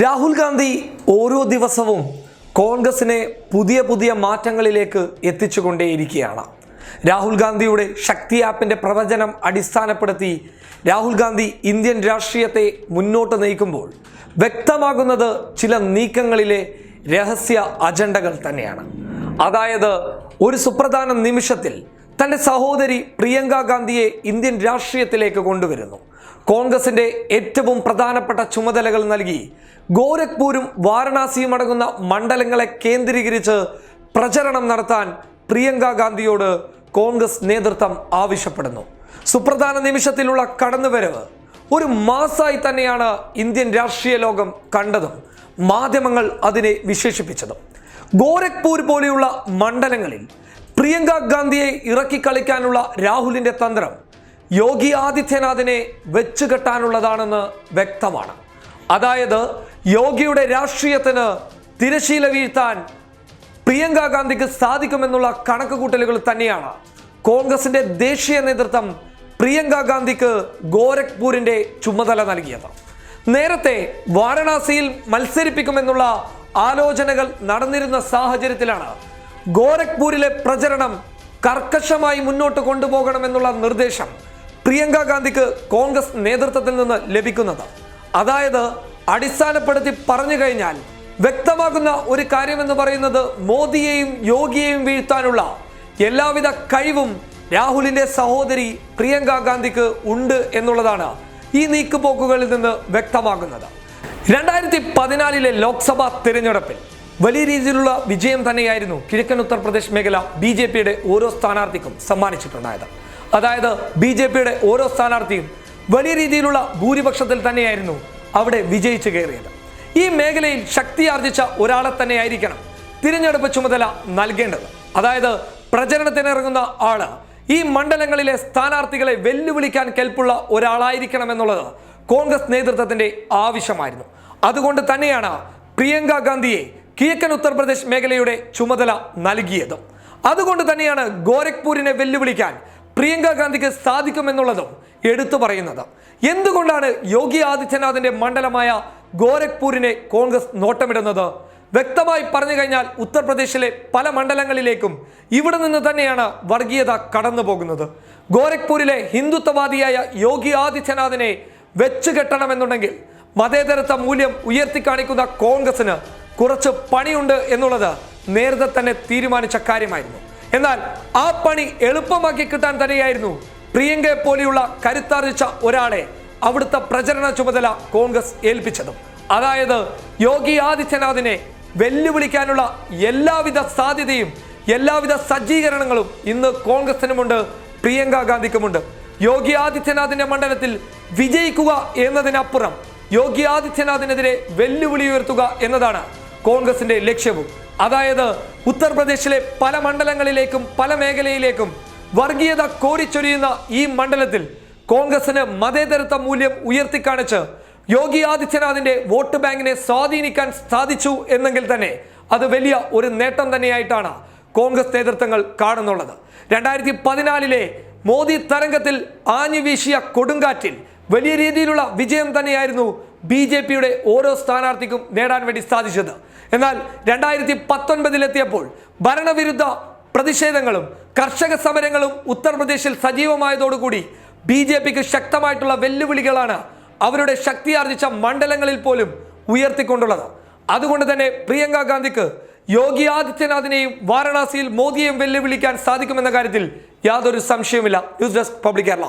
രാഹുൽ ഗാന്ധി ഓരോ ദിവസവും കോൺഗ്രസിനെ പുതിയ പുതിയ മാറ്റങ്ങളിലേക്ക് എത്തിച്ചുകൊണ്ടേയിരിക്കുകയാണ്. രാഹുൽ ഗാന്ധിയുടെ ശക്തി ആപ്പിന്റെ പ്രവചനം അടിസ്ഥാനപ്പെടുത്തി രാഹുൽ ഗാന്ധി ഇന്ത്യൻ രാഷ്ട്രീയത്തെ മുന്നോട്ട് നയിക്കുമ്പോൾ വ്യക്തമാകുന്നത് ചില നീക്കങ്ങളിലെ രഹസ്യ അജണ്ടകൾ തന്നെയാണ്. അതായത് ഒരു സുപ്രധാന നിമിഷത്തിൽ തന്റെ സഹോദരി പ്രിയങ്ക ഗാന്ധിയെ ഇന്ത്യൻ രാഷ്ട്രീയത്തിലേക്ക് കൊണ്ടുവരുന്നു. കോൺഗ്രസിന്റെ ഏറ്റവും പ്രധാനപ്പെട്ട ചുമതലകൾ നൽകി ഗോരഖ്പൂരും വാരണാസിയും അടങ്ങുന്ന മണ്ഡലങ്ങളെ കേന്ദ്രീകരിച്ച് പ്രചരണം നടത്താൻ പ്രിയങ്ക ഗാന്ധിയോട് കോൺഗ്രസ് നേതൃത്വം ആവശ്യപ്പെടുന്നു. സുപ്രധാന നിമിഷത്തിലുള്ള കടന്നുവരവ് ഒരു മാസായി തന്നെയാണ് ഇന്ത്യൻ രാഷ്ട്രീയ ലോകം കണ്ടതും മാധ്യമങ്ങൾ അതിനെ വിശേഷിപ്പിച്ചതും. ഗോരഖ്പൂർ പോലെയുള്ള മണ്ഡലങ്ങളിൽ പ്രിയങ്ക ഗാന്ധിയെ ഇറക്കി കളിക്കാനുള്ള രാഹുലിന്റെ തന്ത്രം യോഗി ആദിത്യനാഥിനെ വെച്ചുകെട്ടാനുള്ളതാണെന്ന് വ്യക്തമാണ്. അതായത് യോഗിയുടെ രാഷ്ട്രീയത്തിന് തിരശീല വീഴ്ത്താൻ പ്രിയങ്ക ഗാന്ധിക്ക് സാധിക്കുമെന്നുള്ള കണക്കുകൂട്ടലുകൾ തന്നെയാണ്. കോൺഗ്രസിന്റെ ദേശീയ നേതൃത്വം പ്രിയങ്ക ഗാന്ധിക്ക് ഗോരഖ്പൂരിന്റെ ചുമതല നൽകിയത്. നേരത്തെ വാരണാസിയിൽ മത്സരിപ്പിക്കുമെന്നുള്ള ആലോചനകൾ നടന്നിരുന്ന സാഹചര്യത്തിലാണ് ഗോരഖ്പൂരിലെ പ്രചരണം കർക്കശമായി മുന്നോട്ട് കൊണ്ടുപോകണമെന്നുള്ള നിർദ്ദേശം പ്രിയങ്ക ഗാന്ധിക്ക് കോൺഗ്രസ് നേതൃത്വത്തിൽ നിന്ന് ലഭിക്കുന്നത്. അതായത് അടിസ്ഥാനപ്പെടുത്തി പറഞ്ഞു കഴിഞ്ഞാൽ വ്യക്തമാകുന്ന ഒരു കാര്യമെന്ന് പറയുന്നത് മോദിയെയും യോഗിയെയും വീഴ്ത്താനുള്ള എല്ലാവിധ കഴിവും രാഹുലിന്റെ സഹോദരി പ്രിയങ്ക ഗാന്ധിക്ക് ഉണ്ട് എന്നുള്ളതാണ് ഈ നീക്കുപോക്കുകളിൽ നിന്ന് വ്യക്തമാകുന്നത്. രണ്ടായിരത്തി പതിനാലിലെ ലോക്സഭാ തിരഞ്ഞെടുപ്പിൽ വലിയ രീതിയിലുള്ള വിജയം തന്നെയായിരുന്നു കിഴക്കൻ ഉത്തർപ്രദേശ് മേഖല ബി ജെ പിയുടെ ഓരോ സ്ഥാനാർത്ഥിക്കും സമ്മാനിച്ചിട്ടുണ്ടായത്. അതായത് ബി ജെ പിയുടെ ഓരോ സ്ഥാനാർത്ഥിയും വലിയ രീതിയിലുള്ള ഭൂരിപക്ഷത്തിൽ തന്നെയായിരുന്നു അവിടെ വിജയിച്ചു കയറിയത്. ഈ മേഖലയിൽ ശക്തി ആർജിച്ച ഒരാളെ തന്നെയായിരിക്കണം തിരഞ്ഞെടുപ്പ് ചുമതല നൽകേണ്ടത്. അതായത് പ്രചരണത്തിനിറങ്ങുന്ന ആൾ. ഈ മണ്ഡലങ്ങളിലെ സ്ഥാനാർത്ഥികളെ വെല്ലുവിളിക്കാൻ കെൽപ്പുള്ള ഒരാളായിരിക്കണം എന്നുള്ളത് കോൺഗ്രസ് നേതൃത്വത്തിന്റെ ആവശ്യമായിരുന്നു. അതുകൊണ്ട് തന്നെയാണ് പ്രിയങ്ക ഗാന്ധിയെ കിഴക്കൻ ഉത്തർപ്രദേശ് മേഖലയുടെ ചുമതല നൽകിയതും. അതുകൊണ്ട് തന്നെയാണ് ഗോരഖ്പൂരിനെ വെല്ലുവിളിക്കാൻ പ്രിയങ്ക ഗാന്ധിക്ക് സാധിക്കുമെന്നുള്ളതും എടുത്തു പറയുന്നത്. എന്തുകൊണ്ടാണ് യോഗി ആദിത്യനാഥിന്റെ മണ്ഡലമായ ഗോരഖ്പൂരിനെ കോൺഗ്രസ് നോട്ടമിടുന്നത്? വ്യക്തമായി പറഞ്ഞു കഴിഞ്ഞാൽ ഉത്തർപ്രദേശിലെ പല മണ്ഡലങ്ങളിലേക്കും ഇവിടെ നിന്ന് തന്നെയാണ് വർഗീയത കടന്നു പോകുന്നത്. ഗോരഖ്പൂരിലെ ഹിന്ദുത്വവാദിയായ യോഗി ആദിത്യനാഥിനെ വെച്ചു കെട്ടണമെന്നുണ്ടെങ്കിൽ മതേതരത്വ മൂല്യം ഉയർത്തിക്കാണിക്കുന്ന കോൺഗ്രസിന് കുറച്ച് പണിയുണ്ട് എന്നുള്ളത് നേരത്തെ തന്നെ തീരുമാനിച്ച കാര്യമായിരുന്നു. എന്നാൽ ആ പണി എളുപ്പമാക്കി കിട്ടാൻ തന്നെയായിരുന്നു. പ്രിയങ്കയെ പോലെയുള്ള കരുത്താർജിച്ച ഒരാളെ അവിടുത്തെ പ്രചരണ ചുമതല കോൺഗ്രസ് ഏൽപ്പിച്ചതും. അതായത് യോഗി ആദിത്യനാഥിനെ വെല്ലുവിളിക്കാനുള്ള എല്ലാവിധ സാധ്യതയും എല്ലാവിധ സജ്ജീകരണങ്ങളും ഇന്ന് കോൺഗ്രസിനുമുണ്ട് പ്രിയങ്ക ഗാന്ധിക്കുമുണ്ട്. യോഗി ആദിത്യനാഥിന്റെ മണ്ഡലത്തിൽ വിജയിക്കുക എന്നതിനപ്പുറം യോഗി ആദിത്യനാഥിനെതിരെ വെല്ലുവിളി ഉയർത്തുക എന്നതാണ് കോൺഗ്രസിന്റെ ലക്ഷ്യവും. അതായത് ഉത്തർപ്രദേശിലെ പല മണ്ഡലങ്ങളിലേക്കും പല മേഖലയിലേക്കും വർഗീയത കോരിച്ചൊരിയുന്ന ഈ മണ്ഡലത്തിൽ കോൺഗ്രസിന് മതേതരത്വ മൂല്യം ഉയർത്തിക്കാണിച്ച് യോഗി ആദിത്യനാഥിന്റെ വോട്ട് ബാങ്കിനെ സ്വാധീനിക്കാൻ സാധിച്ചു എന്നെങ്കിൽ തന്നെ അത് വലിയ ഒരു നേട്ടം തന്നെയായിട്ടാണ് കോൺഗ്രസ് നേതൃത്വങ്ങൾ കാണുന്നുള്ളത്. രണ്ടായിരത്തി പതിനാലിലെ മോദി തരംഗത്തിൽ ആഞ്ഞു വീശിയ കൊടുങ്കാറ്റിൽ വലിയ രീതിയിലുള്ള വിജയം തന്നെയായിരുന്നു ബി ജെ പിയുടെ ഓരോ സ്ഥാനാർത്ഥിക്കും നേടാൻ വേണ്ടി സാധിച്ചത്. എന്നാൽ രണ്ടായിരത്തി പത്തൊൻപതിലെത്തിയപ്പോൾ ഭരണവിരുദ്ധ പ്രതിഷേധങ്ങളും കർഷക സമരങ്ങളും ഉത്തർപ്രദേശിൽ സജീവമായതോടുകൂടി ബി ജെ പിക്ക് ശക്തമായിട്ടുള്ള വെല്ലുവിളികളാണ് അവരുടെ ശക്തിയാർജിച്ച മണ്ഡലങ്ങളിൽ പോലും ഉയർത്തിക്കൊണ്ടുള്ളത്. അതുകൊണ്ട് തന്നെ പ്രിയങ്ക ഗാന്ധിക്ക് യോഗി ആദിത്യനാഥിനെയും വാരണാസിയിൽ മോദിയെയും വെല്ലുവിളിക്കാൻ സാധിക്കുമെന്ന കാര്യത്തിൽ യാതൊരു സംശയവുമില്ല. News desk public Kerala.